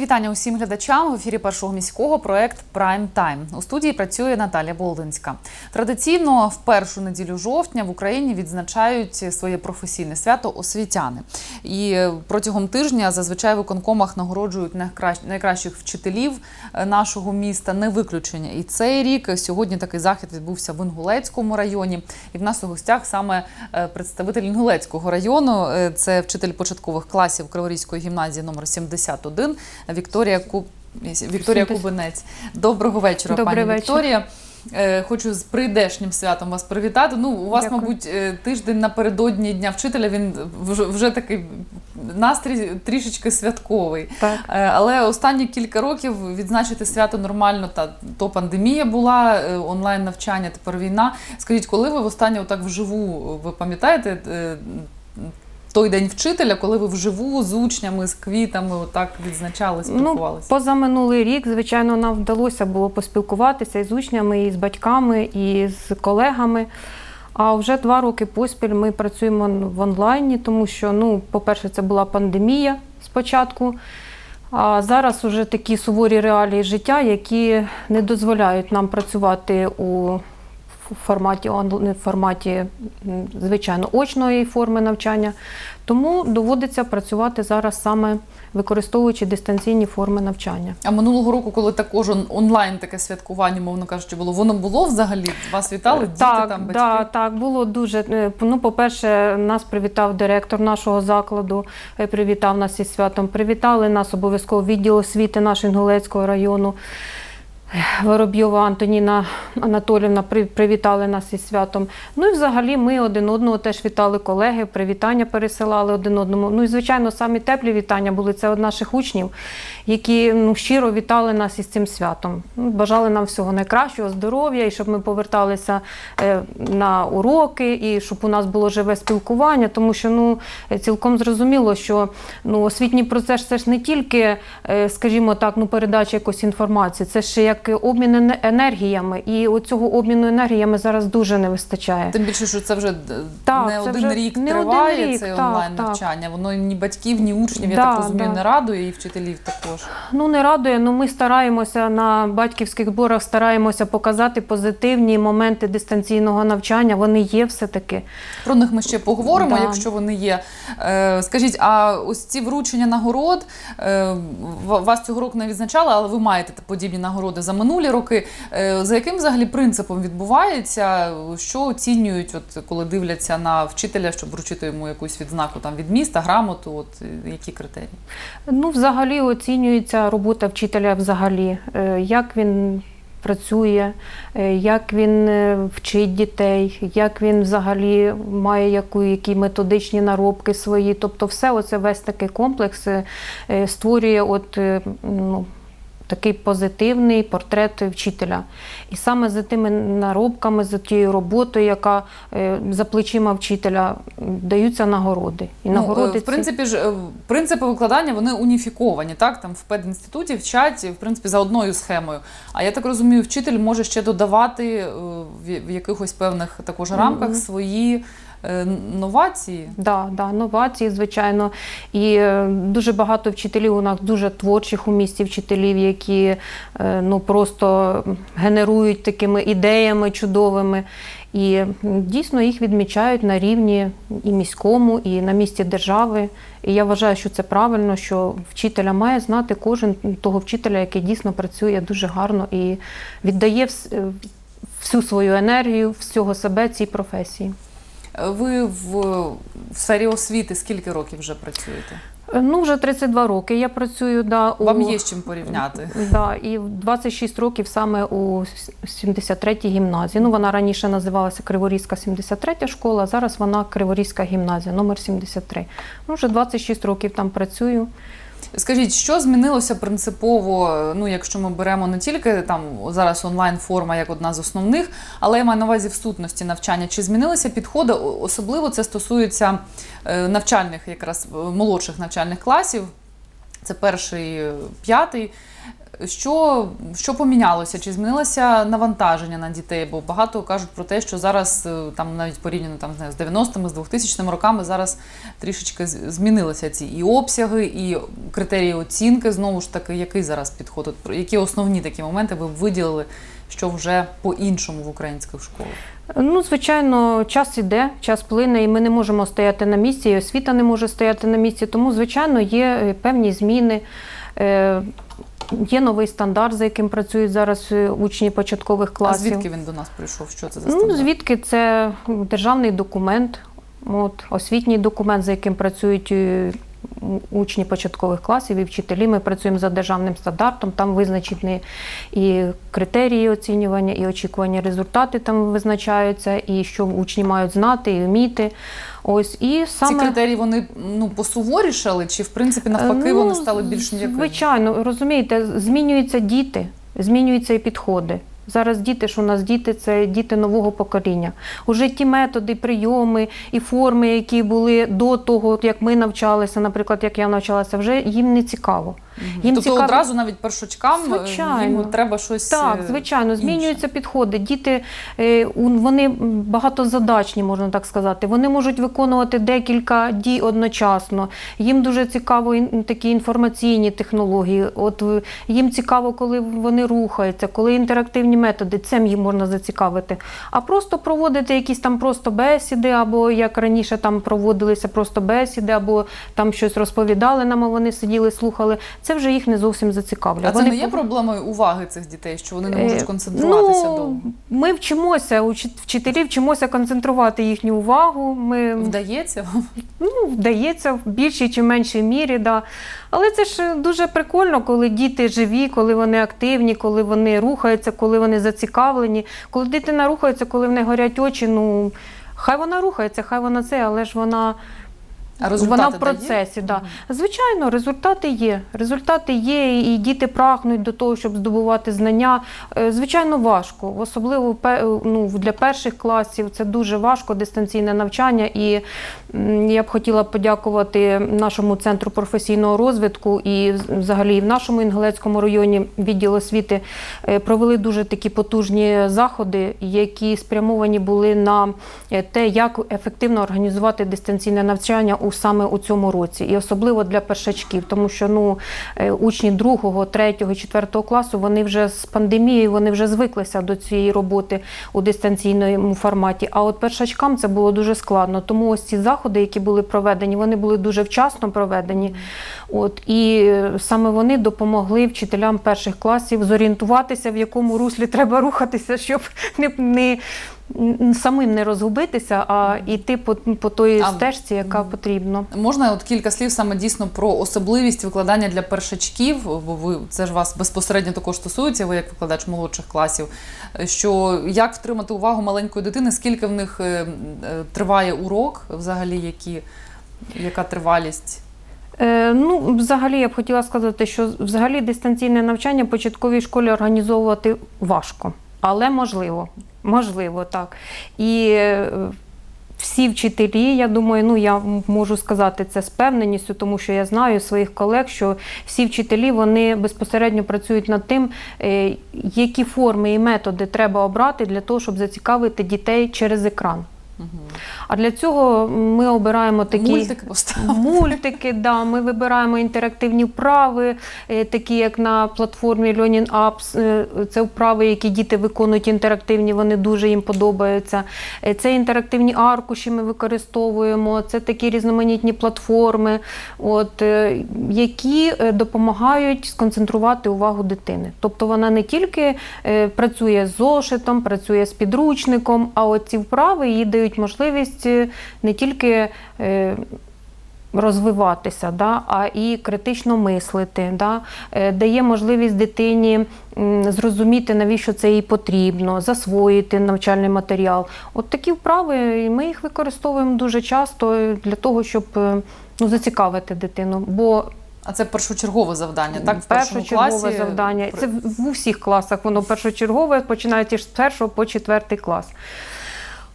Вітання усім глядачам в ефірі першого міського проект Прайм Тайм. У студії працює Наталя Болдинська. Традиційно в першу неділю жовтня в Україні відзначають своє професійне свято освітяни. І протягом тижня зазвичай в виконкомах нагороджують найкращ- найкращих вчителів е, нашого міста. Не виключення. І цей рік сьогодні такий захід відбувся в Інгулецькому районі. І в нас у гостях саме е, представитель Інгулецького району. Е, Це вчитель початкових класів Криворізької гімназії номер 71 Вікторія Куб. Вікторія Кубинець. Доброго вечора, Добрий пані вечір. Вікторія. Е, Хочу з прийдешнім святом вас привітати. Ну, у вас, Дякую. мабуть, е, тиждень напередодні Дня вчителя. Він вже, вже такий настрій трішечки святковий. Так. Е, Але останні кілька років відзначити свято нормально. Та то пандемія була, онлайн навчання, тепер війна. Скажіть, коли ви востаннє отак вживу, ви пам'ятаєте? Той день вчителя, коли ви вживу з учнями, з квітами, отак відзначали, Ну, спілкувалися. позаминулий рік, звичайно, нам вдалося було поспілкуватися і з учнями, і з батьками, і з колегами. А вже два роки поспіль ми працюємо в онлайні, тому що, ну, по-перше, це була пандемія спочатку. А зараз вже такі суворі реалії життя, які не дозволяють нам працювати у форматі он- в форматі, звичайно, очної форми навчання. Тому доводиться працювати зараз саме використовуючи дистанційні форми навчання. А минулого року, коли також онлайн таке святкування, мовно кажучи, було, воно було взагалі? Вас вітали? Діти так, там, батьки? да, так, було дуже. е, Ну, по-перше, нас привітав директор нашого закладу, е, привітав нас із святом. Привітали нас обов'язково відділ освіти нашого Інгулецького району. Воробйова Антоніна Анатолівна привітали нас із святом. Ну і взагалі ми один одного теж вітали колеги, привітання пересилали один одному. Ну і звичайно, самі теплі вітання були це від наших учнів, які ну, щиро вітали нас із цим святом. Ну, бажали нам всього найкращого, здоров'я, і щоб ми поверталися е, на уроки, і щоб у нас було живе спілкування, тому що ну цілком зрозуміло, що ну освітній процес це ж не тільки, е, скажімо так, ну передача якоїсь інформації, це ще як обмін енергіями. І оцього обміну енергіями зараз дуже не вистачає. Тим більше, що це вже Так, не це один вже рік не триває один рік, це онлайн так. навчання. Воно ні батьків, ні учнів, я так розумію, да. не радує, і вчителів також. Ну не радує, але ми стараємося на батьківських зборах стараємося показати позитивні моменти дистанційного навчання. Вони є все-таки. Про них ми ще поговоримо, Да. якщо вони є. Е, скажіть, а ось ці вручення нагород е, вас цього року не відзначали, але ви маєте подібні нагороди за минулі роки. Е, за яким взагалі принципом відбувається? Що оцінюють, от коли дивляться на вчителя, щоб вручити йому якусь відзнаку там від міста, грамоту? От е, які критерії? Ну, взагалі оцінюється робота вчителя взагалі, Е, як він працює, як він вчить дітей, як він взагалі має яку, які методичні наробки свої. Тобто, все оце весь такий комплекс створює от, ну, такий позитивний портрет вчителя. І саме за тими наробками, за тією роботою, яка е, за плечима вчителя, даються нагороди. І Ну, нагороди е, в ці- принципі ж е, принципи викладання вони уніфіковані. Так там в педінституті вчать в принципі за одною схемою. А я так розумію, вчитель може ще додавати в, в якихось певних також рамках свої новації. Да, да, новації, звичайно. І е, дуже багато вчителів у нас дуже творчих у місті вчителів, які е, ну, просто генерують такими ідеями чудовими. І дійсно їх відмічають на рівні і міському, і на місці держави. І я вважаю, що це правильно, що вчителя має знати кожен того вчителя, який дійсно працює дуже гарно і віддає е, всю свою енергію, всього себе цій професії. Е, Ви в, в сфері освіти скільки років вже працюєте? Ну, вже 32 роки я працюю. Да, у... Вам є з чим порівняти? Да, і в 26 років саме у 73-й гімназії. Ну, вона раніше називалася Криворізька 73 школа, зараз вона Криворізька гімназія, номер 73. Ну, вже 26 років там працюю. Скажіть, що змінилося принципово? Ну, якщо ми беремо не тільки там зараз онлайн форма як одна з основних, але я маю на увазі в сутності навчання. Чи змінилися підходи? Особливо це стосується е, навчальних, якраз молодших навчальних класів. Це перший, п'ятий. Що, що помінялося? Чи змінилося навантаження на дітей? Бо багато кажуть про те, що зараз е, там навіть порівняно там знаю, з 90-ми, з 2000-ми роками зараз трішечки змінилися ці і обсяги, і критерії оцінки. Знову ж таки, який зараз підход? От про- Які основні такі моменти ви виділили, що вже по-іншому в українських школах? Ну, звичайно, час іде, час плине, і ми не можемо стояти на місці, і освіта не може стояти на місці. Тому, звичайно, є е, певні зміни. Є новий стандарт, за яким працюють зараз е, учні початкових А класів. звідки він до нас прийшов? Що це за Ну, звідки це державний документ, от, освітній документ, за яким працюють е, учні початкових класів і вчителі. Ми працюємо за державним стандартом, там визначені і критерії оцінювання, і очікувані результати там визначаються, і що учні мають знати і вміти. Ось і саме Ці критерії вони ну посуворішали, чи в принципі навпаки Ну, вони стали більш м'якими? Звичайно, розумієте, змінюються діти, змінюються і підходи. Зараз діти, що у нас діти, це діти нового покоління. Уже ті методи, прийоми і форми, які були до того, як ми навчалися, наприклад, як я навчалася, вже їм не цікаво. Їм тобто цікаво- одразу навіть першочкам е, Звичайно. їм треба щось Так, е, звичайно, інше. змінюються підходи. Діти е, вони багатозадачні, можна так сказати. Вони можуть виконувати декілька дій одночасно. Їм дуже цікаво такі інформаційні технології. От їм цікаво, коли вони рухаються, коли інтерактивні методи, цим їм можна зацікавити. А просто проводити якісь там просто бесіди, або як раніше там проводилися просто бесіди, або там щось розповідали нам, а вони сиділи, слухали. Це вже їх не зовсім зацікавлює. А це Вони не є проблемою уваги цих дітей, що вони не Е, можуть концентруватися ну, довго? Ми вчимося, вчителі вчимося концентрувати їхню увагу. Ми Вдається? ну, вдається в більшій чи меншій мірі. Да. Але це ж дуже прикольно, коли діти живі, коли вони активні, коли вони рухаються, коли вони зацікавлені. Коли дитина рухається, коли в неї горять очі, ну хай вона рухається, хай вона це, але ж вона. А Вона в процесі, да. Звичайно, результати є. Результати є, і діти прагнуть до того, щоб здобувати знання. Е, Звичайно, важко. Особливо ну, для перших класів це дуже важко дистанційне навчання. І я б хотіла подякувати нашому центру професійного розвитку і взагалі і в нашому Інгулецькому районі відділ освіти е, провели дуже такі потужні заходи, які спрямовані були на е, те, як ефективно організувати дистанційне навчання у саме у цьому році, і особливо для першачків, тому що ну е, учні другого, третього, четвертого класу вони вже з пандемією вони вже звиклися до цієї роботи у дистанційному форматі. А от першачкам це було дуже складно. Тому ось ці заходи, які були проведені, вони були дуже вчасно проведені. От і е, саме вони допомогли вчителям перших класів зорієнтуватися, в якому руслі треба рухатися, щоб не, самим не розгубитися, а йти по, по той А, стежці, яка потрібна. Можна от кілька слів саме дійсно про особливість викладання для першачків, бо ви це ж вас безпосередньо також стосується, ви як викладач молодших класів. Що як втримати увагу маленької дитини, скільки в них е, е, триває урок, взагалі, які, яка тривалість? Е, ну, взагалі, я б хотіла сказати, що взагалі дистанційне навчання в початковій школі організовувати важко, але можливо. Можливо, так. І е, всі вчителі, я думаю, ну я можу сказати це з певненістю, тому що я знаю своїх колег, що всі вчителі вони безпосередньо працюють над тим, е, які форми і методи треба обрати для того, щоб зацікавити дітей через екран. А для цього ми обираємо такі Мультики мультики, да, ми вибираємо інтерактивні вправи, е, такі як на платформі Learning Apps. Е, Це вправи, які діти виконують інтерактивні, вони дуже їм подобаються. Е, Це інтерактивні аркуші ми використовуємо, це такі різноманітні платформи, от, які допомагають сконцентрувати увагу дитини. Тобто вона не тільки працює з зошитом, працює з підручником, а от ці вправи їй дають можливість е, не тільки е, розвиватися, да, а і критично мислити, да, е, дає можливість дитині зрозуміти, навіщо це їй потрібно, засвоїти навчальний матеріал. От такі вправи, і ми їх використовуємо дуже часто для того, щоб ну, зацікавити дитину. Бо А це першочергове завдання, так? В першочергове класі завдання. Це в в усіх класах воно першочергове, починаючи з першого по четвертий клас.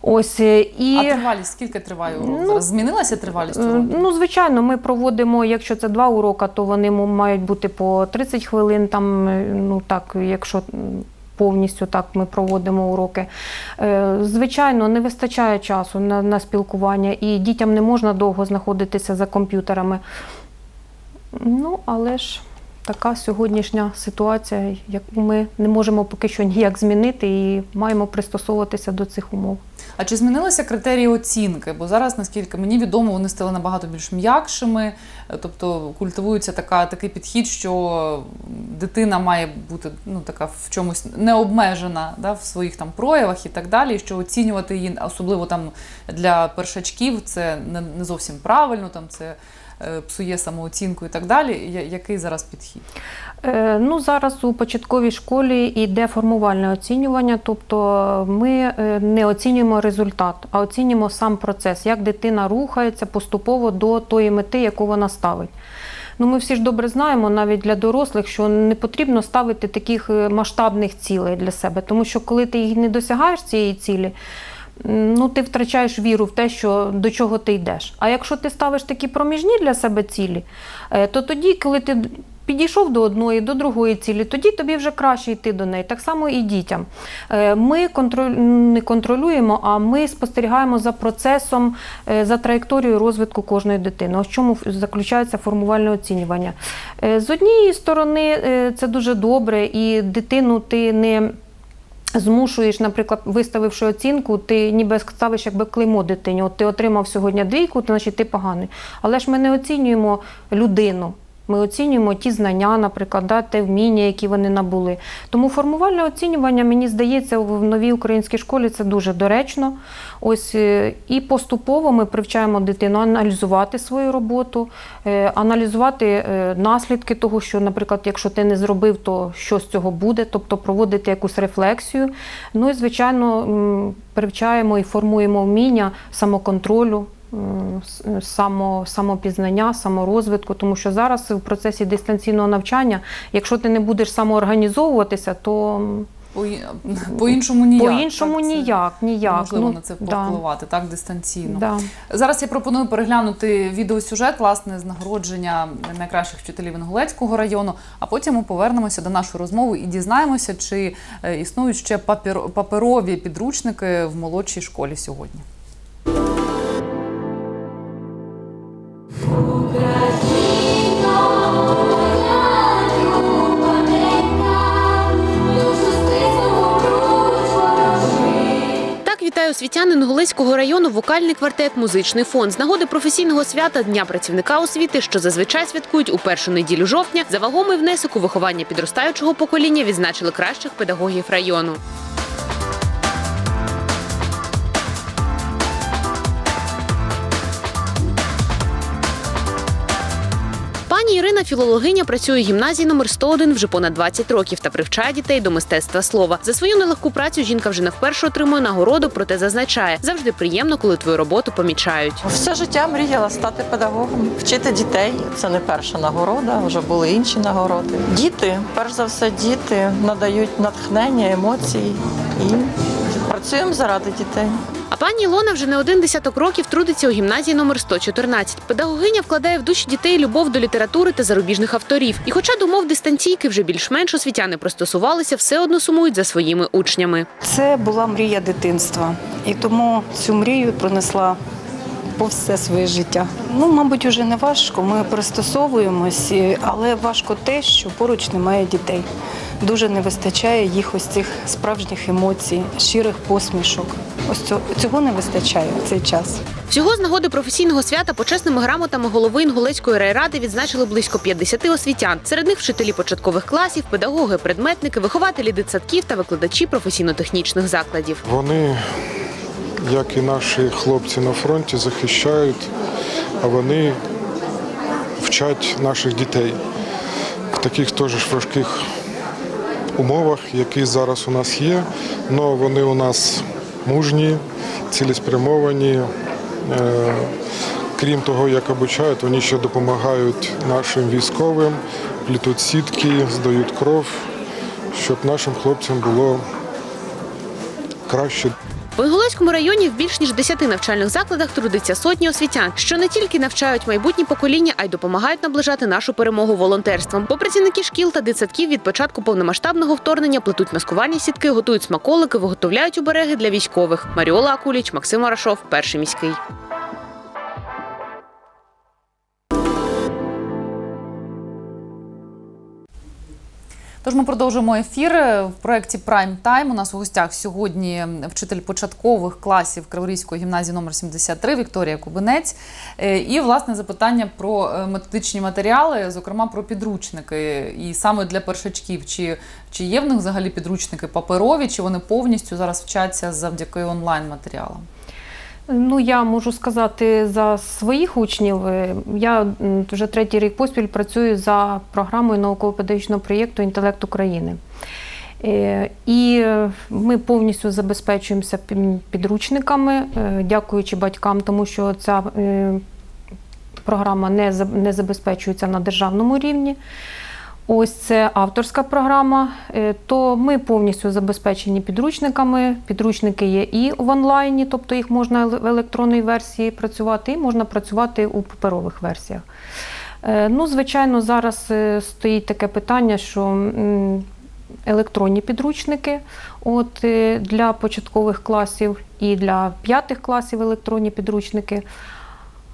Ось е, і А тривалість скільки триває урок? Ну, Зараз змінилася тривалість Е, уроків? Ну, звичайно, ми проводимо, якщо це два уроки, то вони мають бути по 30 хвилин. Там, е, ну так, якщо повністю так ми проводимо уроки. Звичайно, не вистачає часу на, на спілкування, і дітям не можна довго знаходитися за комп'ютерами. Ну, але ж така сьогоднішня ситуація, яку ми не можемо поки що ніяк змінити і маємо пристосовуватися до цих умов. А чи змінилися критерії оцінки? Бо зараз, наскільки мені відомо, вони стали набагато більш м'якшими, е, тобто культивується така, такий підхід, що дитина має бути ну, така в чомусь необмежена да, в своїх там проявах і так далі. і Що оцінювати її, особливо там для першачків, це не, не зовсім правильно, там це псує самооцінку і так далі. Який зараз підхід? Е, Ну, зараз у початковій школі йде формувальне оцінювання, тобто ми е, не оцінюємо результат, а оцінюємо сам процес, як дитина рухається поступово до тої мети, яку вона ставить. Ну, ми всі ж добре знаємо, навіть для дорослих, що не потрібно ставити таких е, масштабних цілей для себе, тому що коли ти їх не досягаєш цієї цілі, ну ти втрачаєш віру в те, що до чого ти йдеш. А якщо ти ставиш такі проміжні для себе цілі, е, то тоді, коли ти підійшов до одної, до другої цілі, тоді тобі вже краще йти до неї. Так само і дітям. Е, Ми контроль... не контролюємо, а ми спостерігаємо за процесом, е, за траєкторією розвитку кожної дитини. Ось в чому заключається формувальне оцінювання. З однієї сторони, це дуже добре, і дитину ти не. Змушуєш, наприклад, виставивши оцінку, ти ніби ставиш якби клеймо дитині. От ти отримав сьогодні двійку, то значить ти поганий. Але ж ми не оцінюємо людину. Ми оцінюємо ті знання, наприклад, да, те вміння, які вони набули. Тому формувальне оцінювання, мені здається, в новій українській школі це дуже доречно. Ось е, і поступово ми привчаємо дитину аналізувати свою роботу, е, аналізувати е, наслідки того, що, наприклад, якщо ти не зробив, то що з цього буде, тобто проводити якусь рефлексію. Ну і звичайно, привчаємо і формуємо вміння самоконтролю. Само, самопізнання, саморозвитку, тому що зараз в процесі дистанційного навчання, якщо ти не будеш самоорганізовуватися, то По- По-іншому ніяк. по-іншому так? Ніяк, ніяк. Неможливо Ну, на це да, повпливати, так, дистанційно. да. Зараз я пропоную переглянути відеосюжет власне з нагородження найкращих вчителів Інгулецького району. А потім ми повернемося до нашої розмови і дізнаємося, чи е, існують ще паперові підручники в молодшій школі сьогодні. Освітянин Гулецького району вокальний квартет Музичний фонд з нагоди професійного свята Дня працівника освіти, що зазвичай святкують у першу неділю жовтня. За вагомий внесок у виховання підростаючого покоління відзначили кращих педагогів району. Ірина, філологиня, працює в гімназії номер 101 вже понад 20 років та привчає дітей до мистецтва слова. За свою нелегку працю жінка вже не вперше отримує нагороду, проте зазначає, завжди приємно, коли твою роботу помічають. Все життя мріяла стати педагогом, вчити дітей. Це не перша нагорода, вже були інші нагороди. Діти, перш за все, діти надають натхнення, емоції і працюємо заради дітей. А пані Ілона вже не один десяток років трудиться у гімназії номер 114. Педагогиня вкладає в душі дітей любов до літератури та зарубіжних авторів. І хоча до мов дистанційки вже більш-менш освітяни пристосувалися, все одно сумують за своїми учнями. Це була мрія дитинства, і тому цю мрію пронесла по все своє життя. Ну, мабуть, уже не важко. Ми пристосовуємось, але важко те, що поруч немає дітей. Дуже не вистачає їх ось цих справжніх емоцій, щирих посмішок. Ось цього, цього не вистачає в цей час. Всього з нагоди професійного свята почесними грамотами голови Інгулецької райради відзначили близько 50 освітян. Серед них вчителі початкових класів, педагоги, предметники, вихователі дитсадків та викладачі професійно-технічних закладів. Вони, як і наші хлопці на фронті, захищають, а вони вчать наших дітей в таких теж важких умовах, які зараз у нас є. але вони у нас мужні, цілеспрямовані. Е, Крім того, як обучають, вони ще допомагають нашим військовим, плітуть сітки, здають кров, щоб нашим хлопцям було краще. В Інгулецькому районі в більш ніж 10 навчальних закладах трудиться сотні освітян, що не тільки навчають майбутні покоління, а й допомагають наближати нашу перемогу волонтерством. Бо працівники шкіл та дитсадків від початку повномасштабного вторгнення плетуть маскувальні сітки, готують смаколики, виготовляють обереги для військових. Маріола Акуліч, Максим Арашов, перший міський. Тож ми продовжуємо ефір в проєкті Prime Time. У нас у гостях сьогодні вчитель початкових класів Криворізької гімназії номер 73 Вікторія Кубинець. Е, І власне запитання про е, методичні матеріали, зокрема про підручники. І саме для першачків, чи, чи є в них взагалі підручники паперові, чи вони повністю зараз вчаться завдяки онлайн матеріалам? Ну, я можу сказати за своїх учнів. Е, Я вже третій рік поспіль працюю за програмою науково-педагогічного проєкту Інтелект України. Е, І е, ми повністю забезпечуємося підручниками, дякуючи батькам, тому що ця програма не забезпечується на державному рівні. Ось це авторська програма. Е, То ми повністю забезпечені підручниками. Підручники є і в онлайні, тобто їх можна в електронній версії працювати, і можна працювати у паперових версіях. Е, Ну, звичайно, зараз е, стоїть таке питання, що електронні підручники от, для початкових класів і для п'ятих класів електронні підручники.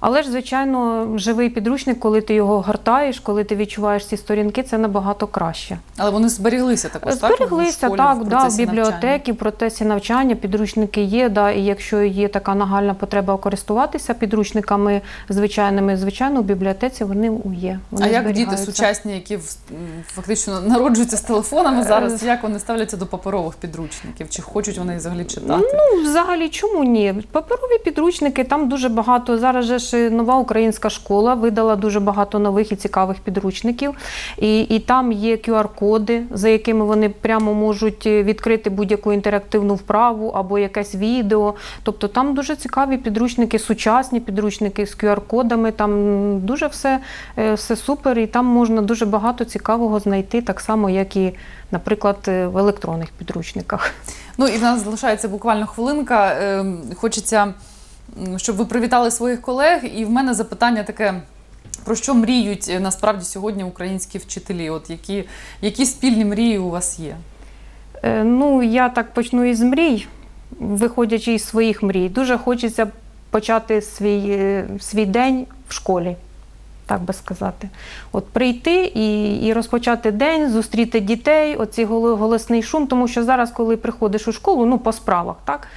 Але ж, звичайно, живий підручник, коли ти його гортаєш, коли ти відчуваєш ці сторінки, це набагато краще. Але вони зберіглися також, так? Збереглися, так, в да, в бібліотеки, в процесі навчання підручники є. Да, і якщо є така нагальна потреба користуватися підручниками звичайними, звичайно, в бібліотеці вони є. Вони А як діти сучасні, які фактично народжуються з телефонами Е, зараз, як вони ставляться до паперових підручників? Чи хочуть вони взагалі читати? Ну, взагалі, чому ні? Паперові підручники, там дуже багато. Зараз же ж нова українська школа видала дуже багато нових і цікавих підручників. І, і там є QR-коди, за якими вони прямо можуть е, відкрити будь-яку інтерактивну вправу або якесь відео. Тобто там дуже цікаві підручники, сучасні підручники з QR-кодами. Там дуже все, е, все супер, і там можна дуже багато цікавого знайти, так само, як і, наприклад, е, в електронних підручниках. Ну і в нас залишається буквально хвилинка. Ем, Хочеться, щоб ви привітали своїх колег. І в мене запитання таке. Про що мріють е, насправді сьогодні українські вчителі? От які, які спільні мрії у вас є? Е, Ну, я так почну із мрій, виходячи із своїх мрій. Дуже хочеться почати свій, е, свій день в школі, так би сказати. От прийти і, і розпочати день, зустріти дітей, оцей голосний шум, тому що зараз, коли приходиш у школу, ну, по справах, так?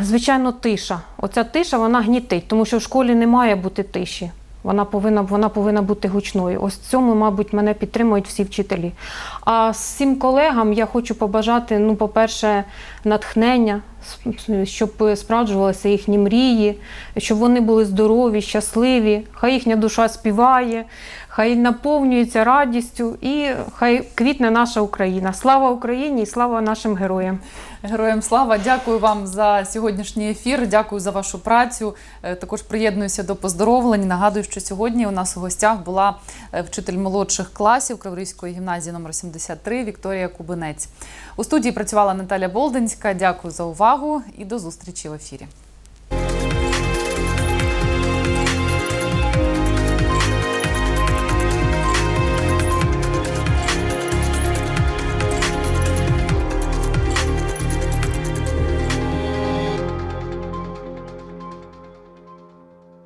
Звичайно, тиша. Оця тиша вона гнітить, тому що в школі не має бути тиші. Вона повинна, вона повинна бути гучною. Ось цьому, мабуть, мене підтримують всі вчителі. А всім колегам я хочу побажати, ну, по-перше, натхнення, щоб справджувалися їхні мрії, щоб вони були здорові, щасливі, хай їхня душа співає, хай наповнюється радістю і хай квітне наша Україна. Слава Україні і слава нашим героям! Героям слава, дякую вам за сьогоднішній ефір. Дякую за вашу працю. Е, Також приєднуюся до поздоровлень. Нагадую, що сьогодні у нас у гостях була е, вчитель молодших класів Криворізької гімназії номер 73 Вікторія Кубинець. У студії працювала Наталя Болдинська. Дякую за увагу і до зустрічі в ефірі.